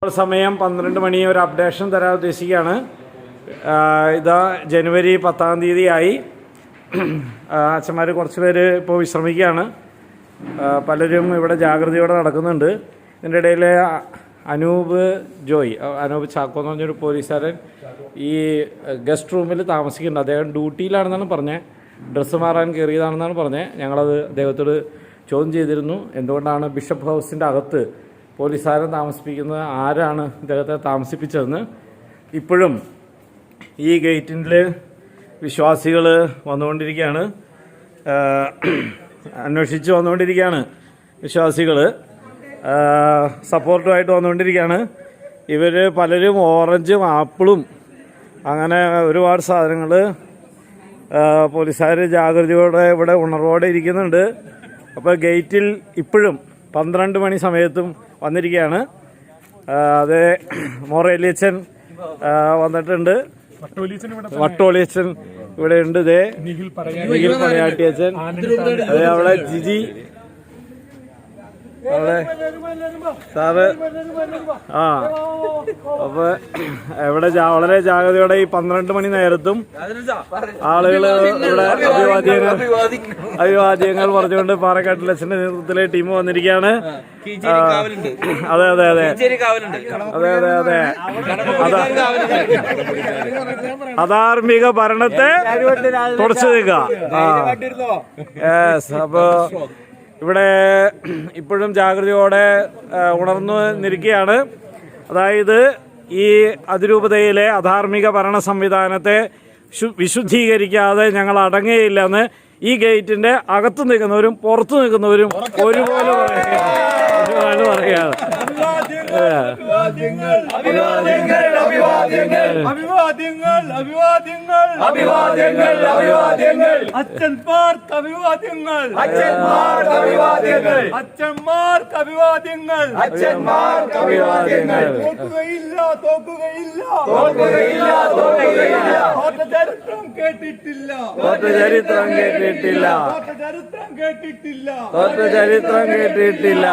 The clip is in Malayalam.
ഇപ്പോൾ സമയം പന്ത്രണ്ട് മണി ഒരു അപ്ഡേഷൻ തരാൻ ഉദ്ദേശിക്കുകയാണ്. ഇതാ ജനുവരി പത്താം തീയതി ആയി അച്ഛന്മാർ കുറച്ച് പേര് ഇപ്പോൾ വിശ്രമിക്കുകയാണ്. പലരും ഇവിടെ ജാഗ്രതയോടെ നടക്കുന്നുണ്ട്. ഇതിന്റെ ഇടയിൽ അനൂപ് ജോയ് അനൂപ് ചാക്കോ എന്ന് പറഞ്ഞൊരു പോലീസുകാരൻ ഈ ഗസ്റ്റ് റൂമിൽ താമസിക്കുന്നുണ്ട്. അദ്ദേഹം ഡ്യൂട്ടിയിലാണെന്നാണ് പറഞ്ഞത് ഡ്രസ്സ് മാറാൻ കയറിയതാണെന്നാണ് പറഞ്ഞത് ഞങ്ങളത് അദ്ദേഹത്തോട് ചോദ്യം ചെയ്തിരുന്നു. എന്തുകൊണ്ടാണ് ബിഷപ്പ് ഹൗസിന്റെ അകത്ത് പോലീസുകാരൻ താമസിപ്പിക്കുന്നത് ആരാണ് ഇദ്ദേഹത്തെ താമസിപ്പിച്ചതെന്ന്. ഇപ്പോഴും ഈ ഗേറ്റിൽ വിശ്വാസികൾ വന്നുകൊണ്ടിരിക്കുകയാണ്. അന്വേഷിച്ച് വന്നുകൊണ്ടിരിക്കുകയാണ് വിശ്വാസികൾ സപ്പോർട്ടുമായിട്ട് വന്നുകൊണ്ടിരിക്കുകയാണ്. ഇവർ പലരും ഓറഞ്ചും ആപ്പിളും അങ്ങനെ ഒരുപാട് സാധനങ്ങൾ പോലീസുകാർ ജാഗ്രതയോടെ ഇവിടെ ഉണർവോടെ ഇരിക്കുന്നുണ്ട്. അപ്പോൾ ഗേറ്റിൽ ഇപ്പോഴും പന്ത്രണ്ട് മണി സമയത്തും വന്നിരിക്കുകയാണ്. അതേ മൊറേലിയച്ചൻ വന്നിട്ടുണ്ട്. വട്ടോളിയച്ചൻ ഇവിടെ ഉണ്ട് ഇതേ നിഖിൽ പടയാട്ടിയച്ചൻ അതേ അവിടെ ജിജി അവിടെ സാറ് ആ. അപ്പൊ എവിടെ വളരെ ജാഗ്രതയോടെ ഈ പന്ത്രണ്ട് മണി നേരത്തും ആളുകൾ ഇവിടെ അഭിവാദ്യങ്ങൾ അഭിവാദ്യങ്ങൾ പറഞ്ഞുകൊണ്ട് പാറക്കാട്ടിൽ അച്ഛന്റെ നേതൃത്വത്തിലെ ടീം വന്നിരിക്കുകയാണ്. അതെ അതെ അതെ. അതെ അതെ അതെ. അതാ അധാർമിക ഭരണത്തെ തുടച്ചു യെസ് അപ്പോ ഇവിടെ ഇപ്പോഴും ജാഗ്രതയോടെ ഉണർന്നു നിൽക്കുകയാണ്. അതായത് ഈ അതിരൂപതയിലെ അധാർമിക ഭരണ സംവിധാനത്തെ വിശുദ്ധീകരിക്കാതെ ഞങ്ങൾ അടങ്ങുകയില്ലെന്ന് ഈ ഗേറ്റിന്റെ അകത്ത് നിൽക്കുന്നവരും പുറത്ത് നിൽക്കുന്നവരും ഒരുപോലെ പറയുകയാണ് പറയുകയാണ്. അഭിവാദ്യങ്ങൾ അഭിവാദ്യങ്ങൾ അഭിവാദ്യങ്ങൾ. അഭിവാദ്യങ്ങൾ അച്ഛന്മാർക്ക് അഭിവാദ്യങ്ങൾ അച്ഛന്മാർക്ക് അഭിവാദ്യങ്ങൾ. അച്ഛന്മാർക്ക് അഭിവാദ്യങ്ങൾ. അച്ഛന്മാർക്ക് അഭിവാദ്യങ്ങൾ. തോക്കുകയില്ല തോക്കുകയില്ല. തോക്കുകയില്ല തോക്കുകയില്ല. ചരിത്രം കേട്ടിട്ടില്ല. ചരിത്രം കേട്ടിട്ടില്ല. ചരിത്രം കേട്ടിട്ടില്ല. ചരിത്രം കേട്ടിട്ടില്ല.